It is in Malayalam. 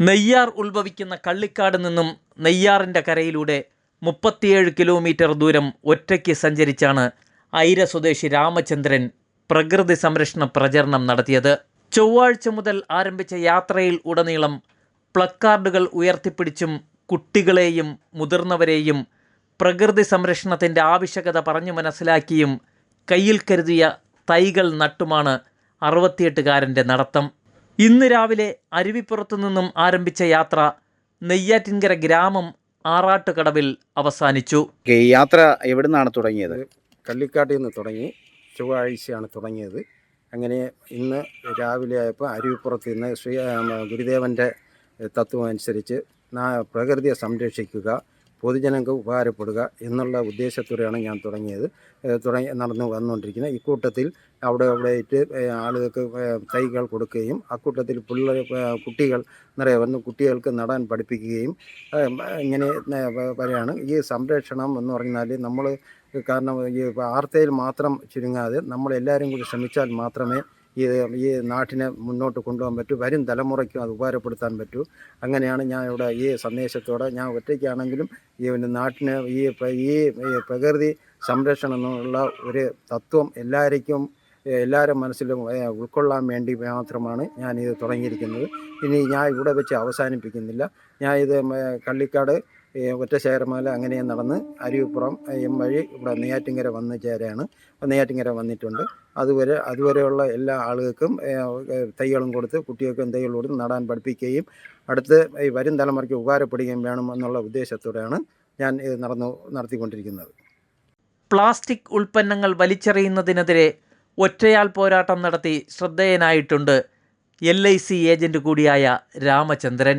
നെയ്യാർ ഉത്ഭവിക്കുന്ന കള്ളിക്കാട് നിന്നും നെയ്യാറിന്റെ കരയിലൂടെ മുപ്പത്തിയേഴ് കിലോമീറ്റർ ദൂരം ഒറ്റയ്ക്ക് സഞ്ചരിച്ചാണ് ഐര സ്വദേശി രാമചന്ദ്രൻ പ്രകൃതി സംരക്ഷണ പ്രചരണം നടത്തിയത്. ചൊവ്വാഴ്ച മുതൽ ആരംഭിച്ച യാത്രയിൽ ഉടനീളം പ്ലക്കാർഡുകൾ ഉയർത്തിപ്പിടിച്ചും കുട്ടികളെയും മുതിർന്നവരെയും പ്രകൃതി സംരക്ഷണത്തിന്റെ ആവശ്യകത പറഞ്ഞു മനസ്സിലാക്കിയും കയ്യിൽ കരുതിയ തൈകൾ നട്ടുമാണ് അറുപത്തിയെട്ടുകാരന്റെ നടത്തം. ഇന്ന് രാവിലെ അരുവിപ്പുറത്തു നിന്നും ആരംഭിച്ച യാത്ര നെയ്യാറ്റിൻകര ഗ്രാമം ആറാട്ടുകടവിൽ അവസാനിച്ചു. ഈ യാത്ര എവിടെ നിന്നാണ് തുടങ്ങിയത് കള്ളിക്കാട്ടിൽ നിന്ന് തുടങ്ങി. ചൊവ്വാഴ്ചയാണ് തുടങ്ങിയത്. അങ്ങനെ ഇന്ന് രാവിലെ ആയപ്പോൾ അരുവിപ്പുറത്ത് നിന്ന് ശ്രീ ഗുരുദേവന്റെ തത്വം അനുസരിച്ച് നാ- പ്രകൃതിയെ സംരക്ഷിക്കുക പൊതുജനങ്ങൾക്ക് ഉപകാരപ്പെടുക എന്നുള്ള ഉദ്ദേശത്തോടെയാണ് ഞാൻ തുടങ്ങിയത്. തുടങ്ങി നടന്നു വന്നുകൊണ്ടിരിക്കുന്നത്. ഇക്കൂട്ടത്തിൽ അവിടെ അവിടെ ഇട്ട് ആളുകൾക്ക് തൈകൾ കൊടുക്കുകയും അക്കൂട്ടത്തിൽ പിള്ളേർ കുട്ടികൾ നിറയെ വന്ന് കുട്ടികൾക്ക് നടാൻ പഠിപ്പിക്കുകയും ഇങ്ങനെ പറയുകയാണ് ഈ സംരക്ഷണം എന്ന് പറഞ്ഞാൽ നമ്മൾ കാരണം ഈ വാർത്തയിൽ മാത്രം ചുരുങ്ങാതെ നമ്മളെല്ലാവരും കൂടി ശ്രമിച്ചാൽ മാത്രമേ ഈ ഈ നാട്ടിനെ മുന്നോട്ട് കൊണ്ടുപോകാൻ പറ്റൂ വരും തലമുറയ്ക്കും അത് ഉപകാരപ്പെടുത്താൻ പറ്റൂ. അങ്ങനെയാണ് ഞാൻ ഇവിടെ ഈ സന്ദേശത്തോടെ ഞാൻ ഒറ്റയ്ക്കാണെങ്കിലും ഈ നാട്ടിന് ഈ ഈ പ്രകൃതി സംരക്ഷണം ഒരു തത്വം എല്ലാവർക്കും എല്ലാവരും മനസ്സിലും ഉൾക്കൊള്ളാൻ വേണ്ടി മാത്രമാണ് ഞാനിത് തുടങ്ങിയിരിക്കുന്നത്. ഇനി ഞാൻ ഇവിടെ വെച്ച് അവസാനിപ്പിക്കുന്നില്ല. ഞാൻ ഇത് കള്ളിക്കാട് ഒറ്റ ഒറ്റശേഖരമല അങ്ങനെ നടന്ന് അരുവിപ്പുറം എം വഴി ഇവിടെ നെയ്യാറ്റിങ്കര വന്ന് ചേരാണ്. നെയ്യാറ്റിങ്കര വന്നിട്ടുണ്ട്. അതുവരെ അതുവരെയുള്ള എല്ലാ ആളുകൾക്കും തൈകളും കൊടുത്ത് കുട്ടികൾക്കും തൈകൾ കൊടുത്ത് നടാൻ പഠിപ്പിക്കുകയും അടുത്ത് ഈ വരും തലമുറയ്ക്ക് ഉപകാരപ്പെടുകയും വേണം എന്നുള്ള ഉദ്ദേശത്തോടെയാണ് ഞാൻ ഇത് നടന്നു നടത്തിക്കൊണ്ടിരിക്കുന്നത്. പ്ലാസ്റ്റിക് ഉൽപ്പന്നങ്ങൾ വലിച്ചെറിയുന്നതിനെതിരെ ഒറ്റയാൾ പോരാട്ടം നടത്തി ശ്രദ്ധേയനായിട്ടുണ്ട് എൽ ഐ സി ഏജന്റ് കൂടിയായ രാമചന്ദ്രൻ.